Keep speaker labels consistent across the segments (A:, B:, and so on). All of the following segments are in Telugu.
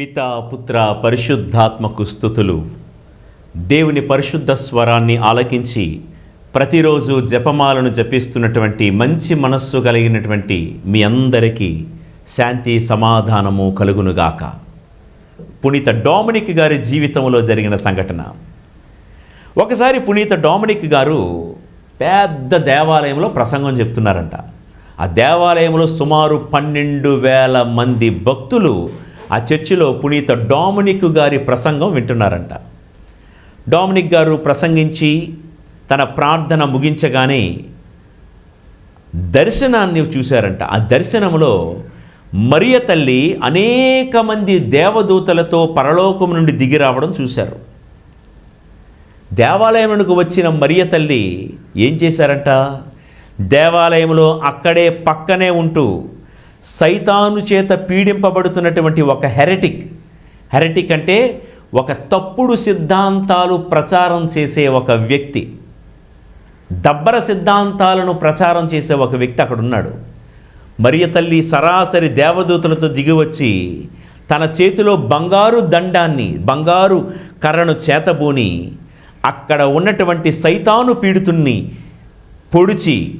A: పిత పుత్ర పరిశుద్ధాత్మకు స్థుతులు. దేవుని పరిశుద్ధ స్వరాన్ని ఆలకించి ప్రతిరోజు జపమాలను జపిస్తున్నటువంటి మంచి మనస్సు కలిగినటువంటి మీ అందరికీ శాంతి సమాధానము కలుగునుగాక. పునీత డామినిక్ గారి జీవితంలో జరిగిన సంఘటన. ఒకసారి పునీత డామినిక్ గారు పెద్ద దేవాలయంలో ప్రసంగం చెప్తున్నారంట. ఆ దేవాలయంలో సుమారు పన్నెండు వేల మంది భక్తులు ఆ చర్చిలో పునీత డామినిక్ గారి ప్రసంగం వింటున్నారంట. డామినిక్ గారు ప్రసంగించి తన ప్రార్థన ముగించగానే దర్శనాన్ని చూశారంట. ఆ దర్శనంలో మరియ తల్లి అనేక మంది దేవదూతలతో పరలోకం నుండి దిగి రావడం చూశారు. దేవాలయంకు వచ్చిన మరియ తల్లి ఏం చేశారంట? దేవాలయంలో అక్కడే పక్కనే ఉంటూ సైతాను చేత పీడింపబడుతున్నటువంటి ఒక హెరటిక్. హెరటిక్ అంటే ఒక తప్పుడు సిద్ధాంతాలు ప్రచారం చేసే ఒక వ్యక్తి. దబ్బర సిద్ధాంతాలను ప్రచారం చేసే ఒక వ్యక్తి అక్కడ ఉన్నాడు మరియ తల్లి సరాసరి దేవదూతలతో దిగివచ్చి తన చేతిలో బంగారు దండాన్ని బంగారు కర్రను చేతబూని అక్కడ ఉన్నటువంటి సైతాను పీడితుణ్ణి పొడిచి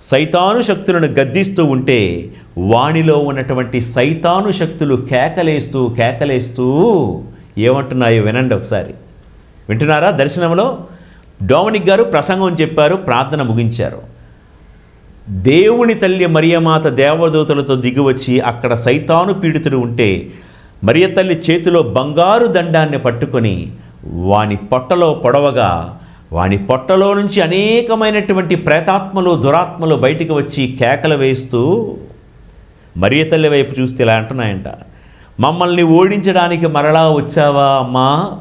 A: సైతాను శక్తులను గద్దిస్తూ ఉంటే వానిలో ఉన్నటువంటి సైతాను శక్తులు కేకలేస్తూ కేకలేస్తూ ఏమంటున్నాయో వినండి ఒకసారి. వింటున్నారా? దర్శనంలో డోమినిక్ గారు ప్రసంగం చెప్పారు ప్రార్థన ముగించారు. దేవుని తల్లి మరియమాత దేవదూతలతో దిగివచ్చి అక్కడ సైతాను పీడితుడు ఉంటే మరియ తల్లి చేతిలో బంగారు దండాన్ని పట్టుకొని వాని పొట్టలో పొడవగా వాని పొట్టలో నుంచి అనేకమైనటువంటి ప్రేతాత్మలు దురాత్మలు బయటికి వచ్చి కేకలు వేస్తూ మరియ తల్లి వైపు చూస్తే ఇలా అంటున్నాయంట. మమ్మల్ని ఓడించడానికి మరలా వచ్చావా అమ్మా?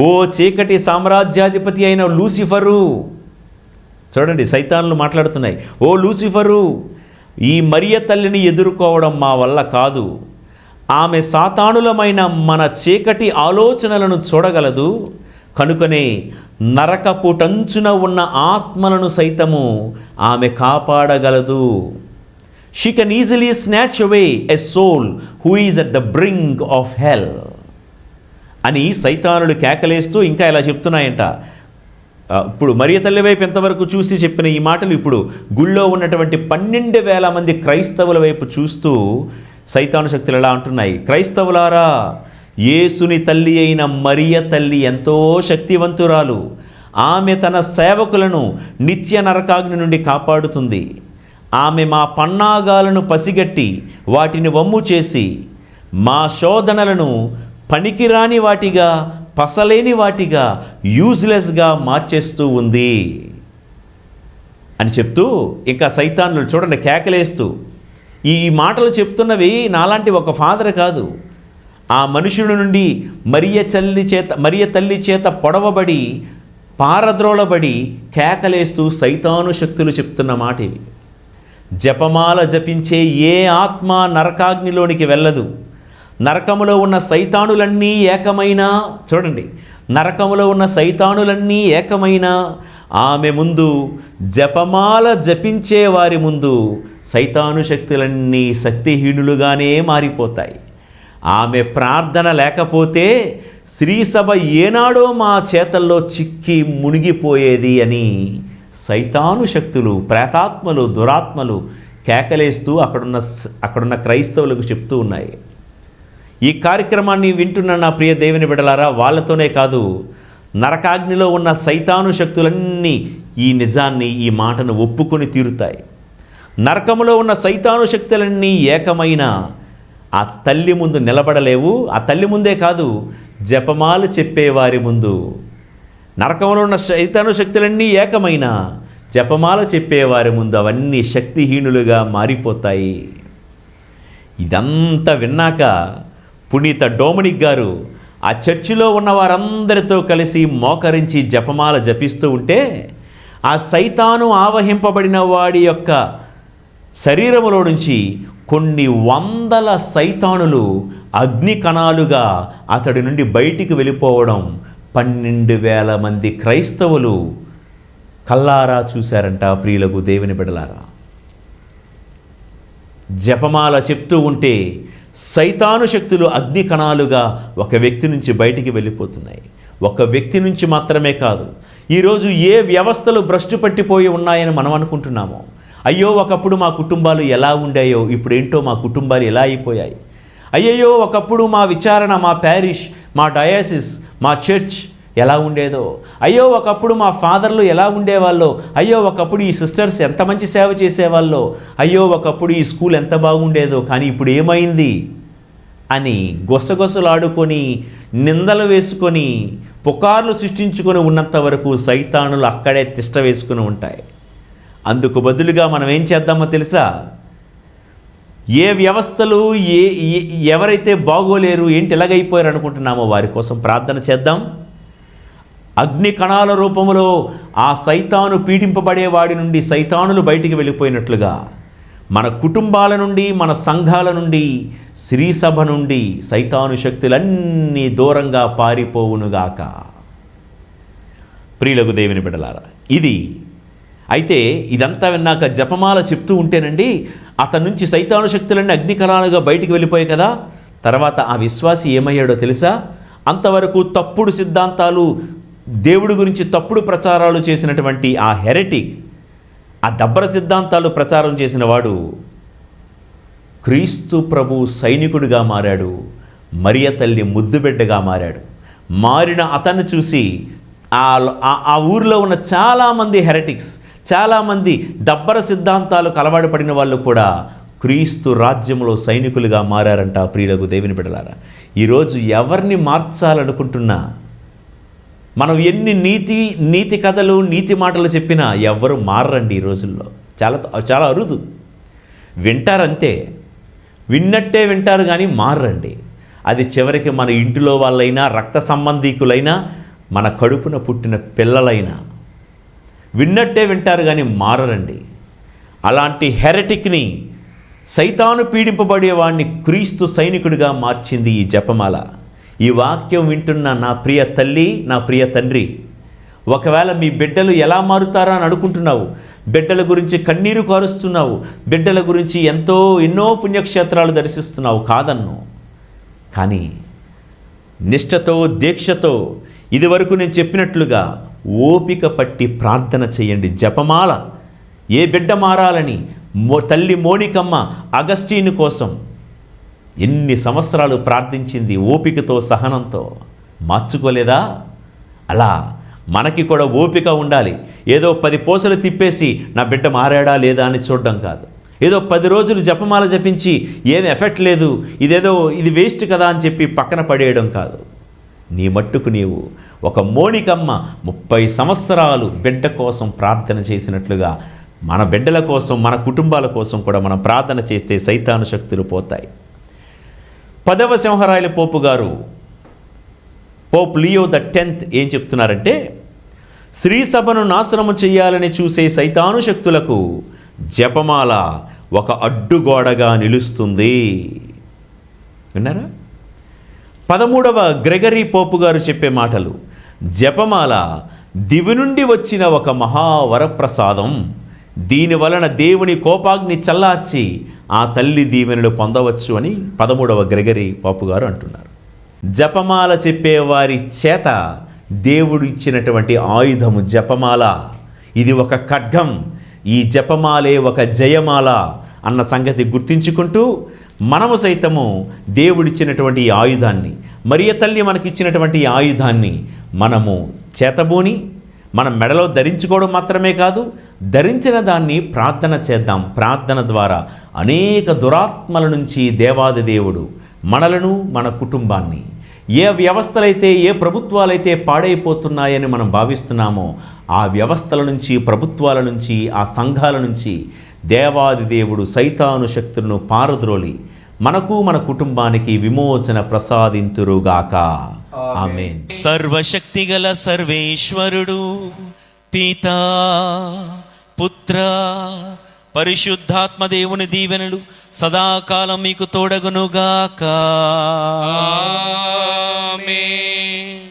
A: ఓ చీకటి సామ్రాజ్యాధిపతి అయిన లూసిఫరు. చూడండి సైతాన్లు మాట్లాడుతున్నాయి. ఓ లూసిఫరు ఈ మరియ తల్లిని ఎదుర్కోవడం మా వల్ల కాదు. ఆమె సాతానులమైన మన చీకటి ఆలోచనలను చూడగలదు. కనుకనే నరకపుటంచున ఉన్న ఆత్మలను సైతము ఆమె కాపాడగలదు. She can easily snatch away a soul who is at the brink of hell అని సైతానులు కేకలేస్తూ ఇంకా ఇలా చెప్తున్నాయంట. ఇప్పుడు మరియ తల్లి వైపు ఎంతవరకు చూసి చెప్పిన ఈ మాటలు ఇప్పుడు గుళ్ళో ఉన్నటువంటి పన్నెండు వేల మంది క్రైస్తవుల వైపు చూస్తూ సైతాను శక్తులు ఎలా అంటున్నాయి? క్రైస్తవులారా యేసుని తల్లి అయిన మరియ తల్లి ఎంతో శక్తివంతురాలు. ఆమె తన సేవకులను నిత్య నరకాగ్ని నుండి కాపాడుతుంది. ఆమె మా పన్నాగాలను పసిగట్టి వాటిని వమ్ము చేసి మా శోధనలను పనికిరాని వాటిగా పసలేని వాటిగా యూజ్లెస్గా మార్చేస్తూ ఉంది. అని చెప్తూ ఇంకా సైతాన్లు చూడండి కేకలేస్తూ. ఈ మాటలు చెప్తున్నవి నాలాంటి ఒక ఫాదర్ కాదు. ఆ మనుషుడి నుండి మరియ చల్లి చేత మరియ తల్లి చేత పొడవబడి పారద్రోలబడి కేకలేస్తూ సైతాను శక్తులు చెప్తున్న మాట ఇవి జపమాల జపించే ఏ ఆత్మ నరకాగ్నిలోనికి వెళ్ళదు. నరకములో ఉన్న సైతానులన్నీ ఏకమైన చూడండి నరకములో ఉన్న సైతానులన్నీ ఏకమైన ఆమె ముందు జపమాల జపించే వారి ముందు సైతాను శక్తులన్నీ శక్తిహీనులుగానే మారిపోతాయి. ఆమె ప్రార్థన లేకపోతే శ్రీసభ ఏనాడో మా చేతల్లో చిక్కి మునిగిపోయేది అని సైతాను శక్తులు ప్రేతాత్మలు దురాత్మలు కేకలేస్తూ అక్కడున్న అక్కడున్న క్రైస్తవులకు చెప్తూ ఉన్నాయి. ఈ కార్యక్రమాన్ని వింటున్న నా ప్రియ దేవుని బిడలారా వాళ్ళతోనే కాదు నరకాగ్నిలో ఉన్న సైతాను శక్తులన్నీ ఈ నిజాన్ని ఈ మాటను ఒప్పుకొని తీరుతాయి. నరకములో ఉన్న సైతాను శక్తులన్నీ ఏకమైన ఆ తల్లి ముందు నిలబడలేవు ఆ తల్లి ముందే కాదు జపమాలు చెప్పేవారి ముందు. నరకంలో ఉన్న శైతాను శక్తులన్నీ ఏకమైన జపమాల చెప్పేవారి ముందు అవన్నీ శక్తిహీనులుగా మారిపోతాయి. ఇదంతా విన్నాక పునీత డోమినిక్ గారు ఆ చర్చిలో ఉన్న వారందరితో కలిసి మోకరించి జపమాల జపిస్తూ ఉంటే ఆ సైతాను ఆవహింపబడిన వాడి యొక్క శరీరములో నుంచి కొన్ని వందల సైతానులు అగ్ని కణాలుగా అతడి నుండి బయటికి వెళ్ళిపోవడం పన్నెండు వేల మంది క్రైస్తవులు కల్లారా చూశారంట ప్రియులకు దేవుని బిడలారా జపమాల చెప్తూ ఉంటే సైతాను శక్తులు అగ్ని కణాలుగా ఒక వ్యక్తి నుంచి బయటికి వెళ్ళిపోతున్నాయి. ఒక వ్యక్తి నుంచి మాత్రమే కాదు ఈరోజు ఏ వ్యవస్థలు భ్రష్టు పట్టిపోయి ఉన్నాయని మనం అనుకుంటున్నామో అయ్యో ఒకప్పుడు మా కుటుంబాలు ఎలా ఉండాయో ఇప్పుడేంటో మా కుటుంబాలు ఎలా అయిపోయాయి. అయ్యయ్యో ఒకప్పుడు మా విచారణ మా ప్యారిష్ మా డయాసిస్ మా చర్చ్ ఎలా ఉండేదో. అయ్యో ఒకప్పుడు మా ఫాదర్లు ఎలా ఉండేవాళ్ళో. అయ్యో ఒకప్పుడు ఈ సిస్టర్స్ ఎంత మంచి సేవ చేసేవాళ్ళో. అయ్యో ఒకప్పుడు ఈ స్కూల్ ఎంత బాగుండేదో కానీ ఇప్పుడు ఏమైంది? అని గొసగొసలాడుకొని నిందలు వేసుకొని పుకార్లు సృష్టించుకొని ఉన్నంత వరకు సైతానులు అక్కడే తిష్ట వేసుకుని ఉంటాయి. అందుకు బదులుగా మనం ఏం చేద్దామో తెలుసా? ఏ వ్యవస్థలు ఏ ఎవరైతే బాగోలేరు ఏంటి ఎలాగైపోయారు అనుకుంటున్నామో వారి కోసం ప్రార్థన చేద్దాం. అగ్ని కణాల రూపంలో ఆ సైతాను పీడింపబడే వాడి నుండి సైతానులు బయటికి వెళ్ళిపోయినట్లుగా మన కుటుంబాల నుండి మన సంఘాల నుండి శ్రీ సభ నుండి సైతాను శక్తులన్నీ దూరంగా పారిపోవునుగాక. ప్రియులకు దేవుని బిడలారా ఇది అయితే ఇదంతా విన్నాక జపమాల చెప్తూ ఉంటేనండి అతని నుంచి సైతానుశక్తులన్నీ అగ్నికణాలుగా బయటికి వెళ్ళిపోయాయి కదా. తర్వాత ఆ విశ్వాసి ఏమయ్యాడో తెలుసా? అంతవరకు తప్పుడు సిద్ధాంతాలు దేవుడి గురించి తప్పుడు ప్రచారాలు చేసినటువంటి ఆ హెరెటిక్ ఆ దబ్బర సిద్ధాంతాలు ప్రచారం చేసిన వాడు క్రీస్తు ప్రభు సైనికుడిగా మారాడు మరియ తల్లి ముద్దుబిడ్డగా మారాడు. మారిన అతన్ని చూసి ఆ ఆ- ఆ ఊరిలో ఉన్న చాలామంది హెరటిక్స్ చాలామంది దబ్బర సిద్ధాంతాలకు అలవాటు పడిన వాళ్ళు కూడా క్రీస్తు రాజ్యంలో సైనికులుగా మారారంట ప్రియులకు దేవుని బిడ్డలారా. ఈరోజు ఎవరిని మార్చాలనుకుంటున్నా? మనం ఎన్ని నీతి నీతి కథలు నీతి మాటలు చెప్పినా ఎవరు మారరండి ఈ రోజుల్లో? చాలా చాలా అరుదు. వింటారంతే. విన్నట్టే వింటారు కానీ మారరండి. అది చివరికి మన ఇంటిలో వాళ్ళైనా రక్త సంబంధీకులైనా మన కడుపున పుట్టిన పిల్లలైనా విన్నట్టే వింటారు కానీ మారరండి. అలాంటి హెరటిక్ని సైతాను పీడింపబడేవాడిని క్రీస్తు సైనికుడిగా మార్చింది ఈ జపమాల. ఈ వాక్యం వింటున్న నా ప్రియ తల్లి నా ప్రియ తండ్రి ఒకవేళ మీ బిడ్డలు ఎలా మారుతారా అని అనుకుంటున్నావు బిడ్డల గురించి కన్నీరు కారుస్తున్నావు. బిడ్డల గురించి ఎంతో ఎన్నో పుణ్యక్షేత్రాలు దర్శిస్తున్నావు కాదన్ను. కానీ నిష్ఠతో దీక్షతో ఇదివరకు నేను చెప్పినట్లుగా ఓపిక పట్టి ప్రార్థన చేయండి. జపమాల ఏ బిడ్డ మారాలని మో తల్లి మోనికమ్మ అగస్టీని కోసం ఎన్ని సంవత్సరాలు ప్రార్థించింది ఓపికతో సహనంతో? మార్చుకోలేదా? అలా మనకి కూడా ఓపిక ఉండాలి. ఏదో పది పూసలు తిప్పేసి నా బిడ్డ మారాడా లేదా అని చూడడం కాదు. ఏదో పది రోజులు జపమాల జపించి ఏమి ఎఫెక్ట్ లేదు ఇదేదో ఇది వేస్ట్ కదా అని చెప్పి పక్కన పడేయడం కాదు. నీ మట్టుకు నీవు ఒక మోనికమ్మ ముప్పై సంవత్సరాలు బిడ్డ కోసం ప్రార్థన చేసినట్లుగా మన బిడ్డల కోసం మన కుటుంబాల కోసం కూడా మనం ప్రార్థన చేస్తే సైతాను శక్తులు పోతాయి. పదవ సింహరాయల పోపు గారు పోప్ లియో ద టెన్త్ ఏం చెప్తున్నారంటే స్త్రీ సభను నాశనము చేయాలని చూసే సైతాను శక్తులకు జపమాల ఒక అడ్డుగోడగా నిలుస్తుంది. విన్నారా? పదమూడవ గ్రెగరీ పోపు గారు చెప్పే మాటలు జపమాల దివి నుండి వచ్చిన ఒక మహావరప్రసాదం. దీని వలన దేవుని కోపాగ్ని చల్లార్చి ఆ తల్లి దీవెనలు పొందవచ్చు అని పదమూడవ గ్రెగరీ పాపు గారు అంటున్నారు. జపమాల చెప్పేవారి చేత దేవుడు ఇచ్చినటువంటి ఆయుధము జపమాల. ఇది ఒక ఖడ్గం. ఈ జపమాలే ఒక జయమాల అన్న సంగతి గుర్తించుకుంటూ మనము సైతము దేవుడిచ్చినటువంటి ఈ ఆయుధాన్ని మరియ తల్లి మనకిచ్చినటువంటి ఈ ఆయుధాన్ని మనము చేతబూని మన మెడలో ధరించుకోవడం మాత్రమే కాదు ధరించిన దాన్ని ప్రార్థన చేద్దాం. ప్రార్థన ద్వారా అనేక దురాత్మల నుంచి దేవాది దేవుడు మనలను మన కుటుంబాన్ని ఏ వ్యవస్థలైతే ఏ ప్రభుత్వాలైతే పాడైపోతున్నాయని మనం భావిస్తున్నామో ఆ వ్యవస్థల నుంచి ప్రభుత్వాల నుంచి ఆ సంఘాల నుంచి దేవాది దేవుడు సైతాను శక్తులను పారద్రోలి మనకు మన కుటుంబానికి విమోచన ప్రసాదింతురుగాక ఆమెన్.
B: సర్వశక్తిగల సర్వేశ్వరుడు పితా పుత్ర పరిశుద్ధాత్మ దేవుని దీవెనలు సదాకాలం మీకు తోడగునుగాక.
C: ఆమేన్.